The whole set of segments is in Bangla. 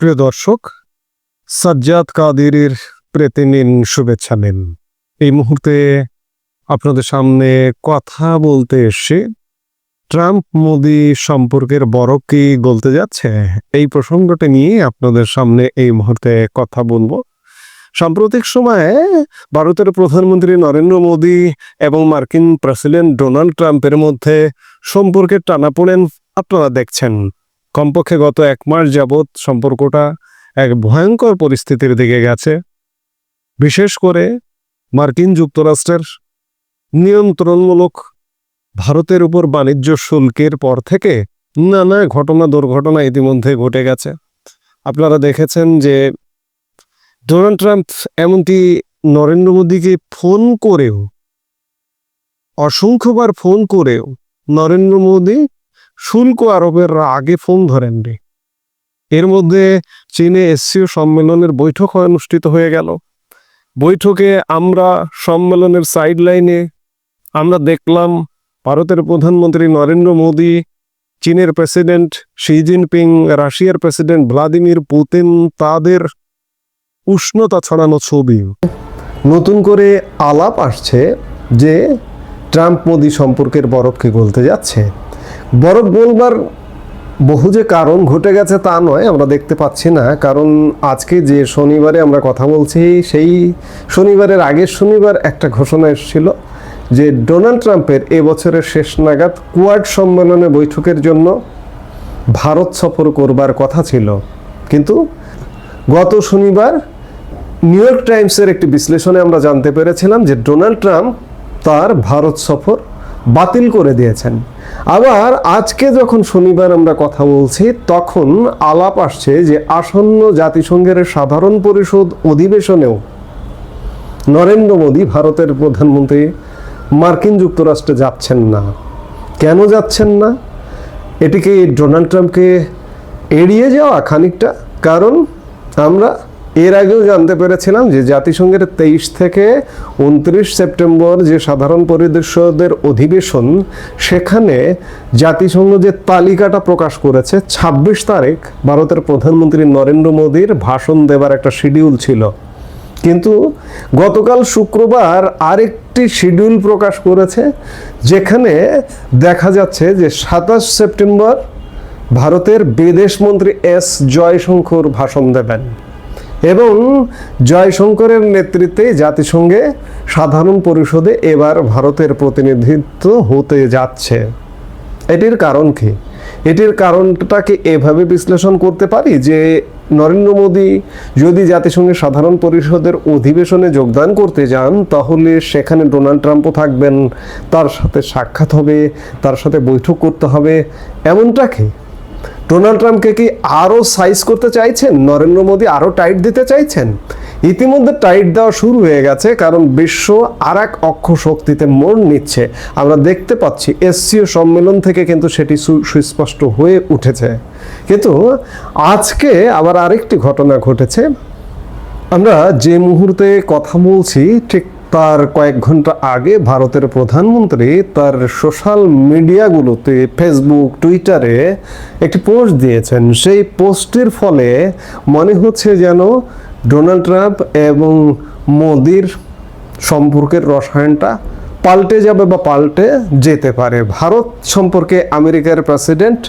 প্রিয় দর্শক, সাজ্জাদ কাদিরের প্রেতে নিন শুভেচ্ছা নিন। এই মুহূর্তে আপনাদের সামনে কথা বলতে এসে ট্রাম্প মোদি সম্পর্কের বরফ কি গলতে যাচ্ছে, এই প্রসঙ্গটা নিয়ে আপনাদের সামনে এই মুহূর্তে কথা বলব। সাম্প্রতিক সময়ে ভারতের প্রধানমন্ত্রী নরেন্দ্র মোদী এবং মার্কিন প্রেসিডেন্ট ডোনাল্ড ট্রাম্পের মধ্যে সম্পর্কের টানাপোড়েন আপনারা দেখছেন। কমপক্ষে গত এক মাস যাবৎ সম্পর্কটা এক ভয়ঙ্কর পরিস্থিতির দিকে গেছে। বিশেষ করে মার্কিন যুক্তরাষ্ট্রের নিয়ন্ত্রণমূলক ভারতের উপর বাণিজ্য শুল্কের পর থেকে নানা ঘটনা দুর্ঘটনা ইতিমধ্যে ঘটে গেছে। আপনারা দেখেছেন যে ডোনাল্ড ট্রাম্প এমনকি নরেন্দ্র মোদীকে ফোন করেও, অসংখ্যবার ফোন করেও নরেন্দ্র মোদী শুল্ক আরোপের আগে ফোন ধরেননি। এর মধ্যে চীনে এসসিও সম্মেলনের বৈঠক অনুষ্ঠিত হয়ে গেল। বৈঠকে আমরা সম্মেলনের সাইড লাইনে আমরা দেখলাম ভারতের প্রধানমন্ত্রী নরেন্দ্র মোদী, চীনের প্রেসিডেন্ট শি জিনপিং, রাশিয়ার প্রেসিডেন্ট ভ্লাদিমির পুতিন, তাদের উষ্ণতা ছড়ানো ছবি। নতুন করে আলাপ আসছে যে ট্রাম্প মোদি সম্পর্কের বরফকে গলতে যাচ্ছে। বরফ বলবার বহু যে কারণ ঘটে গেছে তা নয়, আমরা দেখতে পাচ্ছি না। কারণ আজকে যে শনিবারে আমরা কথা বলছি, সেই শনিবারের আগের শনিবার একটা ঘোষণা এসেছিল যে ডোনাল্ড ট্রাম্পের এবছরের শেষ নাগাদ কোয়াড সম্মেলনে বৈঠকের জন্য ভারত সফর করবার কথা ছিল। কিন্তু গত শনিবার নিউ ইয়র্ক টাইমসের একটি বিশ্লেষণে আমরা জানতে পেরেছিলাম যে ডোনাল্ড ট্রাম্প তার ভারত সফর বাতিল করে দিয়েছেন। আবার আজকে যখন শনিবার আমরা কথা বলছি, তখন আলাপ আসছে যে আসন্ন জাতিসংঘের সাধারণ পরিষদ অধিবেশনেও নরেন্দ্র মোদী ভারতের প্রধানমন্ত্রী মার্কিন যুক্তরাষ্ট্রে যাচ্ছেন না। কেন যাচ্ছেন না? এটিকে ডোনাল্ড ট্রাম্পকে এড়িয়ে যাওয়া খানিকটা। কারণ আমরা এর আগেও জানতে পেরেছিলাম যে জাতিসংঘের তেইশ থেকে উনত্রিশ সেপ্টেম্বর যে সাধারণ পরিদর্শকদের অধিবেশন, সেখানে জাতিসংঘ যে তালিকাটা প্রকাশ করেছে ২৬ তারিখ ভারতের প্রধানমন্ত্রী নরেন্দ্র মোদীর ভাষণ দেবার একটা শিডিউল ছিল। কিন্তু গতকাল শুক্রবার আরেকটি শিডিউল প্রকাশ করেছে, যেখানে দেখা যাচ্ছে যে সাতাশ সেপ্টেম্বর ভারতের বিদেশ মন্ত্রী এস জয়শঙ্কর ভাষণ দেবেন। এবং জয়শঙ্করের নেতৃত্বে জাতিসংঘে সাধারণ পরিষদে এবার ভারতের প্রতিনিধিত্ব হতে যাচ্ছে। এটির কারণ কি? এটির কারণটাকে এভাবে বিশ্লেষণ করতে পারি যে নরেন্দ্র মোদী যদি জাতিসংঘের সাধারণ পরিষদের অধিবেশনে যোগদান করতে যান, তাহলে সেখানে ডোনাল্ড ট্রাম্পও থাকবেন, তার সাথে সাক্ষাৎ হবে, তার সাথে বৈঠক করতে হবে। এমনটা কি? ডোনাল্ড ট্রাম্পকে কি আরও সাইজ করতে চাইছেন? নরেন্দ্র মোদী আরও টাইট দিতে চাইছেন? ইতিমধ্যে টাইট দেওয়া শুরু হয়ে গেছে, কারণ বিশ্ব আর এক অক্ষ শক্তিতে মোড় নিচ্ছে। আমরা দেখতে পাচ্ছি, এসসিও সম্মেলন থেকে কিন্তু সেটি সুস্পষ্ট হয়ে উঠেছে। কিন্তু আজকে আবার আরেকটি ঘটনা ঘটেছে। আমরা যে মুহূর্তে কথা বলছি, ঠিক তার কয়েক ঘণ্টা আগে ভারতের প্রধানমন্ত্রী তার সোশ্যাল মিডিয়াগুলোতে ফেসবুক, টুইটারে একটি পোস্ট দিয়েছেন। সেই পোস্টের ফলে মনে হচ্ছে যেন ডোনাল্ড ট্রাম্প এবং মোদির সম্পর্কের রসায়নটা পাল্টে যাবে বা পাল্টে যেতে পারে। ভারত সম্পর্কে আমেরিকার প্রেসিডেন্ট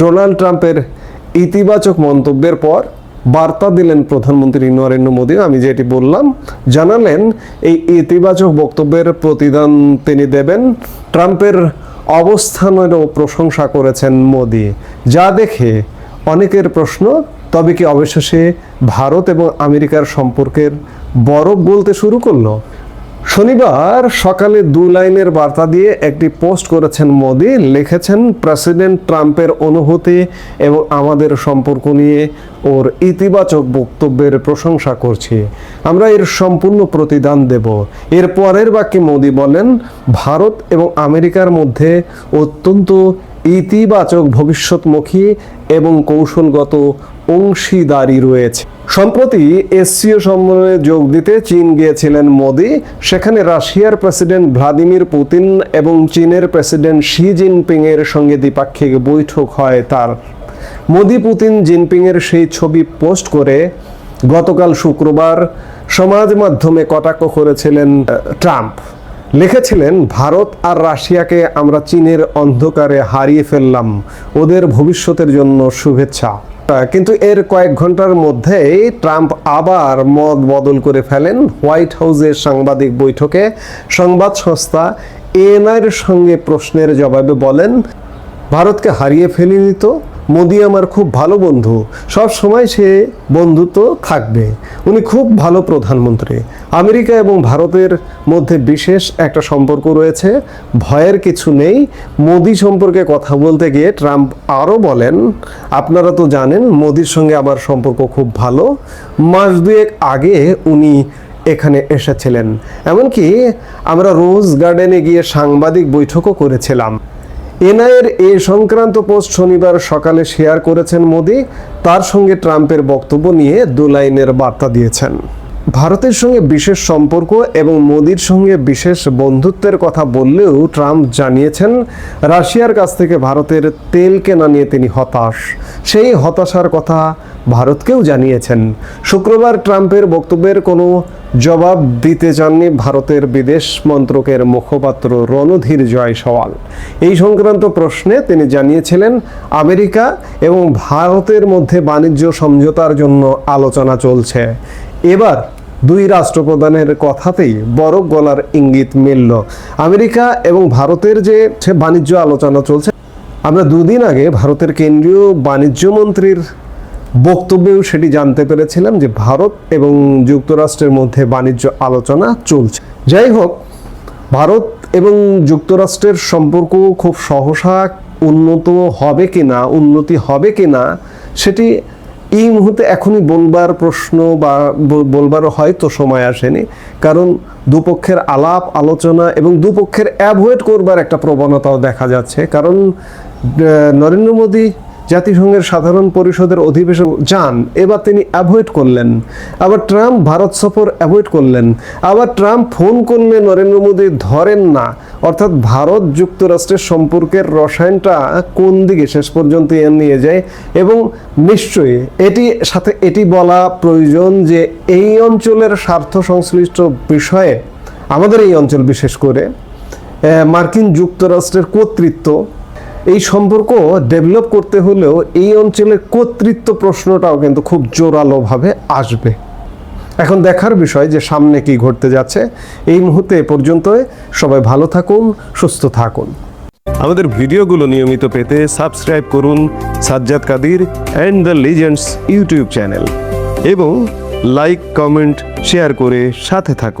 ডোনাল্ড ট্রাম্পের ইতিবাচক মন্তব্যের পর বার্তা দিলেন প্রধানমন্ত্রী নরেন্দ্র মোদী। আমি যেটি বললাম, জানালেন, এই ইতিবাচক বক্তব্যের প্রতিদান তিনি দেবেন। ট্রাম্পের অবস্থানেরও প্রশংসা করেছেন মোদী। যা দেখে অনেকের প্রশ্ন, তবে কি অবশেষে ভারত এবং আমেরিকার সম্পর্কের বরফ বলতে শুরু করল? শনিবার সকালে দু লাইনের বার্তা দিয়ে একটি পোস্ট করেছেন মোদি। লিখেছেন, প্রেসিডেন্ট ট্রাম্পের অনুভূতি এবং আমাদের সম্পর্ক নিয়ে ওর ইতিবাচক বক্তব্যের প্রশংসা করছি। আমরা এর সম্পূর্ণ প্রতিদান দেব। এর পরের বাক্যে মোদি বলেন, ভারত এবং আমেরিকার মধ্যে অত্যন্ত ইতিবাচক ভবিষ্যৎমুখী এবং কৌশলগত অংশীদারি রয়েছে। সম্প্রতি এসসিও সম্মেলনে যোগ দিতে চীন গিয়েছিলেন মোদি। সেখানে রাশিয়ার প্রেসিডেন্ট ভ্লাদিমির পুতিন এবং চীনের প্রেসিডেন্ট শি জিনপিং এর সঙ্গে দ্বিপাক্ষিক বৈঠক হয় তার। মোদি পুতিন জিনপিংয়ের সেই ছবি পোস্ট করে গতকাল শুক্রবার সমাজ মাধ্যমে কটাক্ষ করেছিলেন ট্রাম্প। লিখেছিলেন, ভারত আর রাশিয়াকে আমরা চীনের অন্ধকারে হারিয়ে ফেললাম। ওদের ভবিষ্যতের জন্য শুভেচ্ছা। কিন্তু এর কয়েক ঘণ্টার মধ্যেই ট্রাম্প আবার মত বদল করে ফেলেন। হোয়াইট হাউসের সাংবাদিক বৈঠকে সংবাদ সংস্থা এএনআইয়ের সঙ্গে প্রশ্নের জবাবে বলেন, ভারতকে হারিয়ে ফেলিনি তো? মোদি আমার খুব ভালো বন্ধু। সব সময় সে বন্ধুত্ব থাকবে। উনি খুব ভালো প্রধানমন্ত্রী। আমেরিকা এবং ভারতের মধ্যে বিশেষ একটা সম্পর্ক রয়েছে। ভয়ের কিছু নেই। মোদি সম্পর্কে কথা বলতে গিয়ে ট্রাম্প আরও বলেন, আপনারা তো জানেন, মোদির সঙ্গে আমার সম্পর্ক খুব ভালো। মাস দুয়েক আগে উনি এখানে এসেছিলেন। এমনকি আমরা রোজ গার্ডেনে গিয়ে সাংবাদিক বৈঠকও করেছিলাম। এনআইয়ের এ সংক্রান্ত পোস্ট শনিবার সকালে শেয়ার করেছেন মোদি। তার সঙ্গে ট্রাম্পের বক্তব্য নিয়ে দু লাইনের বার্তা দিয়েছেন। ভারতের সঙ্গে বিশেষ সম্পর্ক এবং মোদির সঙ্গে বিশেষ বন্ধুত্বের কথা বললেও ট্রাম্প জানিয়েছেন, রাশিয়ার কাছ থেকে ভারতের তেল কেনা নিয়ে তিনি হতাশ। সেই হতাশার কথা ভারতকেও জানিয়েছেন। শুক্রবার ট্রাম্পের বক্তব্যের কোনো জবাব দিতে চাননি ভারতের বিদেশ মন্ত্রকের মুখপাত্র রণধীর জয়সওয়াল। এই সংক্রান্ত প্রশ্নে তিনি জানিয়েছিলেন, আমেরিকা এবং ভারতের মধ্যে বাণিজ্য সমঝোতার জন্য আলোচনা চলছে। এবার দুই রাষ্ট্রপ্রধানের কথাতেই বরফ গলার ইঙ্গিত মিলল। আমেরিকা এবং ভারতের যে বাণিজ্য আলোচনা চলছে, আমরা দুদিন আগে ভারতের কেন্দ্রীয় বাণিজ্য মন্ত্রীর বক্তব্যেও সেটি জানতে পেরেছিলাম যে ভারত এবং যুক্তরাষ্ট্রের মধ্যে বাণিজ্য আলোচনা চলছে। যাই হোক, ভারত এবং যুক্তরাষ্ট্রের সম্পর্ক খুব সহসা উন্নত হবে কিনা, উন্নতি হবে কিনা, সেটি এই মুহূর্তে এখনই বলবার প্রশ্ন বা বল- বলবার হয়তো সময় আসেনি। কারণ দুপক্ষের আলাপ, আলোচনা এবং দুপক্ষের অ্যাভয়েড করবার একটা প্রবণতাও দেখা যাচ্ছে। কারণ নরেন্দ্র মোদী জাতিসংঘের সাধারণ পরিষদের অধিবেশন যান, এবার তিনি অ্যাভয়েড করলেন। আবার ট্রাম্প ভারত সফর অ্যাভয়েড করলেন। আবার ট্রাম্প ফোন করলে নরেন্দ্র মোদী ধরেন না। অর্থাৎ ভারত যুক্তরাষ্ট্রের সম্পর্কের রসায়নটা কোন দিকে শেষ পর্যন্ত নিয়ে যায়? এবং নিশ্চয়ই এটি সাথে এটি বলা প্রয়োজন যে এই অঞ্চলের স্বার্থ সংশ্লিষ্ট বিষয়ে, আমাদের এই অঞ্চল বিশেষ করে মার্কিন যুক্তরাষ্ট্রের কর্তৃত্ব, এই সম্পর্ক ডেভেলপ করতে হলেও এই অঞ্চলের কর্তৃত্ব প্রশ্নটাও কিন্তু খুব জোরালোভাবে আসবে। এখন দেখার বিষয় যে সামনে কি ঘটতে যাচ্ছে। এই মুহূর্তে পর্যন্ত সবাই ভালো থাকুন, সুস্থ থাকুন। আমাদের ভিডিওগুলো নিয়মিত পেতে সাবস্ক্রাইব করুন Sajjad Kadir and the legends YouTube channel এবং লাইক, কমেন্ট, শেয়ার করে সাথে থাকুন।